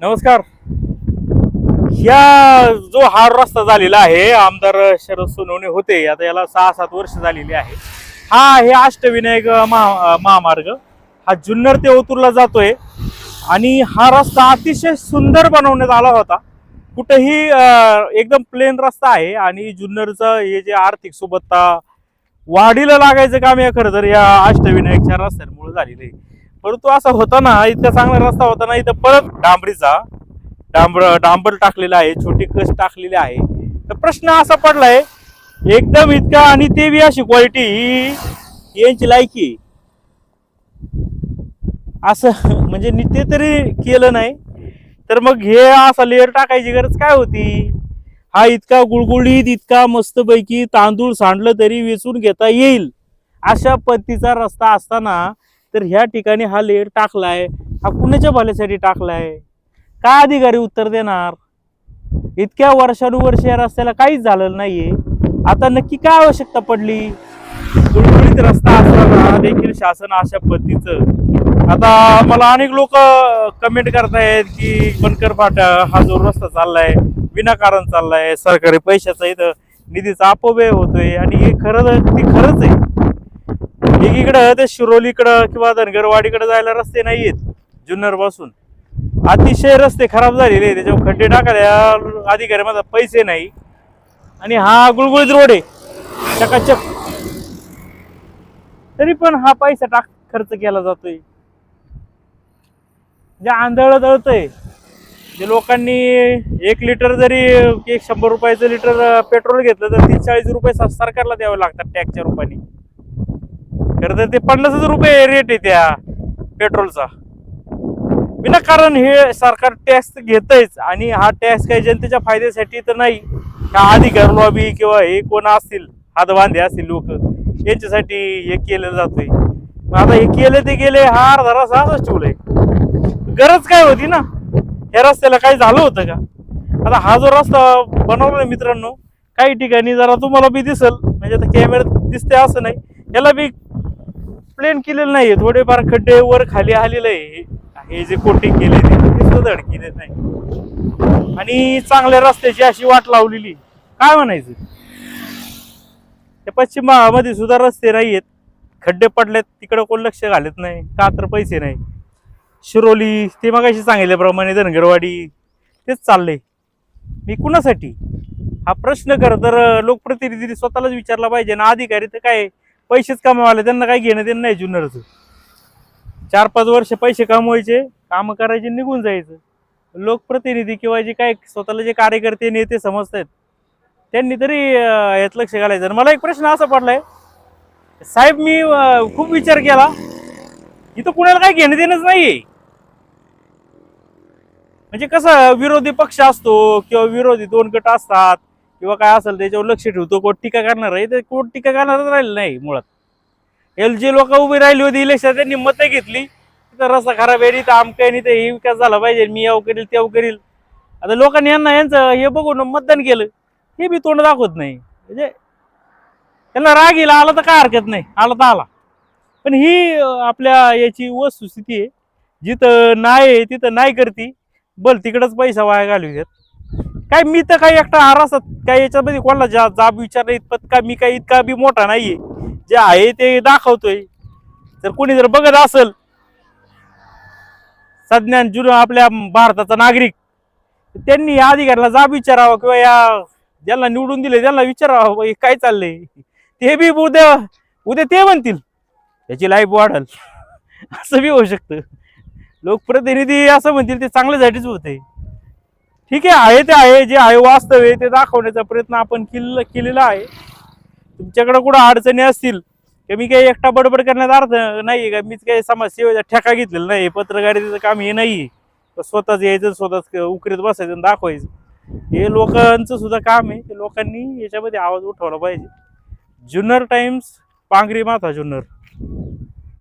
नमस्कार. ह्या जो हा रस्ता झालेला आहे आमदार शरद सोनवणे होते आता याला सहा सात वर्ष झालेली आहे. हा आहे अष्टविनायक महा महामार्ग. हा जुन्नर ते ओतूरला जातोय. आणि हा रस्ता अतिशय सुंदर बनवण्यात आला होता. कुठेही एकदम प्लेन रस्ता आहे. आणि जुन्नरचं हे जे आर्थिक सुबत्ता वाढीला लागायचं काम या खरं तर या अष्टविनायकच्या रस्त्यांमुळे झालेलं आहे. परंतु असा होता ना इतका चांगला रस्ता होता ना इथं परत डांबरीचा डांबर डांबर टाकलेला आहे छोटी कस टाकलेली आहे. तर प्रश्न असा पडलाय एकदम इतका आणि ते बी अशी क्वालिटी ही यांची लायकी. असं म्हणजे नित्य तरी केलं नाही. तर मग हे असा लेअर टाकायची गरज काय होती? हा इतका गुळगुळीत इतका मस्तपैकी तांदूळ सांडलं तरी वेचून घेता येईल. अशा पद्धतीचा रस्ता असताना तर ह्या ठिकाणी हा लेअर टाकलाय. हा कुणाच्या भल्यासाठी टाकलाय? काय अधिकारी उत्तर देणार? इतक्या वर्षानुवर्ष या रस्त्याला काहीच झालेलं नाहीये. आता नक्की काय आवश्यकता पडली? गुळगुळीत रस्ता असताना देखील शासन अशा पद्धतीचं. आता मला अनेक लोक कमेंट करतायत की बनकर फाटा हा जो रस्ता चाललाय विनाकारण चाललाय. सरकारी पैशाचा इथं निधीचा अपव्यय होतोय. आणि हे खरं ती खरंच आहे. एकीकडं ते शिरोलीकडं किंवा धनगरवाडीकडे जायला रस्ते नाहीयेत जुन्नरपासून. अतिशय रस्ते खराब झालेले त्याच्यावर खड्डे टाकायला माझा पैसे नाही. आणि हा गुळगुळीत रोड आहे. चकाचक. तरी पण हा पैसा टाक खर्च केला जातोय. जे आंधळ दळतंय जे लोकांनी एक लिटर जरी एक शंभर रुपयाचं लिटर पेट्रोल घेतलं तर तीस चाळीस रुपये सरकारला द्यावे लागतात टॅक्सच्या रुपाने. खरं तर ते पन्नासच रुपये रेट आहे त्या पेट्रोलचा विनाकारण हे सरकार टॅक्स घेतच आणि हा टॅक्स काही जनतेच्या फायद्यासाठी तर नाही. का अधिकार लॉबी किंवा हे कोण असतील हातबांधे असतील लोक यांच्यासाठी हे केलं जातोय. मग आता हे केलं ते गेले हा अर्धा रस्ता ठेवलंय. गरज काय होती ना? या रस्त्याला काही झालं होतं का? आता हा जो रस्ता बनवला मित्रांनो काही ठिकाणी जरा तुम्हाला बी दिसल. म्हणजे आता कॅमेऱ्यात दिसते असं नाही. याला बी प्लेन केलेलं नाहीये. थोडेफार खड्डे वर खाली आलेलं आहे. हे जे कोटिंग केले ते सुद्धा धड नाही. आणि चांगल्या रस्त्याची अशी वाट लावलेली. काय म्हणायचं? त्या पश्चिम भागामध्ये सुद्धा रस्ते नाहीयेत. खड्डे पडलेत. तिकडं कोण लक्ष घालत नाही. का तर पैसे नाही. शिरोली ते मगाशी सांगितल्याप्रमाणे धनगरवाडी तेच चाललंय. मी कुणासाठी? हा प्रश्न खरं तर लोकप्रतिनिधीने स्वतःलाच विचारला पाहिजे. ना अधिकारी तर काय पैसेच कमावाले त्यांना काही घेणं देणं नाही जुन्नरचं. चार पाच वर्ष पैसे कमवायचे काम करायचे निघून जायचं. लोकप्रतिनिधी किंवा जे काय स्वतःला जे कार्यकर्ते नेते समजतात त्यांनी तरी यात लक्ष घालायचं. आणि मला एक प्रश्न असा पडलाय साहेब मी खूप विचार केला. इथं कुणाला काही घेणं देणंच नाहीये. म्हणजे कसं विरोधी पक्ष असतो किंवा विरोधी दोन गट असतात किंवा काय असेल त्याच्यावर लक्ष ठेवतो कोण टीका करणार आहे? ते कोण टीका करणारच राहिलं नाही मुळात. एल जे लोक उभी राहिली होती इलेक्शन त्यांनी मतं घेतली. तर रस्ता खराब आहे तर आमच्या नाही ते हे विकास झाला पाहिजे मी याव करील तेव करील. आता लोकांनी यांना यांचं हे बघून मतदान केलं हे बी तोंड दाखवत नाही. म्हणजे त्यांना राग येईल आला तर काय हरकत नाही आला तर आला. पण ही आपल्या याची वस्तुस्थिती आहे. जिथं नाही आहे तिथं नाही करती. बल तिकडंच पैसा वाया घालू घेत काय मी तर काही एकटा आरासात काय याच्यामध्ये कोणाला जा जाब विचार नाही इतपत? का मी काही इतका बी मोठा नाहीये. जे आहे ते दाखवतोय. जर कोणी जर बघत असेल सज्ञान जुन आपल्या भारताचा नागरिक त्यांनी या अधिकाऱ्याला जाब विचारावा किंवा या ज्यांना निवडून दिले त्यांना विचारावं हे काय चाललंय? ते बी उद्या उद्या ते म्हणतील त्याची लाईफ वाढल. असं बी होऊ शकतं. लोकप्रतिनिधी असं म्हणतील ते चांगल्यासाठीच होत आहे ठीक आहे आहे ते आहे जे आहे वास्तव आहे ते दाखवण्याचा प्रयत्न आपण केलेला केलेला आहे. तुमच्याकडे कुठं अडचणी असतील की मी काही एकटा बडबड करण्यात अर्थ नाही का मीच काही समाजसेवेचा ठेका घेतलेला नाही पत्रकारितेचं काम हे नाही स्वतःच यायचं स्वतःच उकरीत बसायचं आणि दाखवायचं. हे लोकांचं सुद्धा काम आहे ते लोकांनी याच्यामध्ये आवाज उठवला पाहिजे. जुन्नर टाइम्स पांगरी माथा जुन्नर.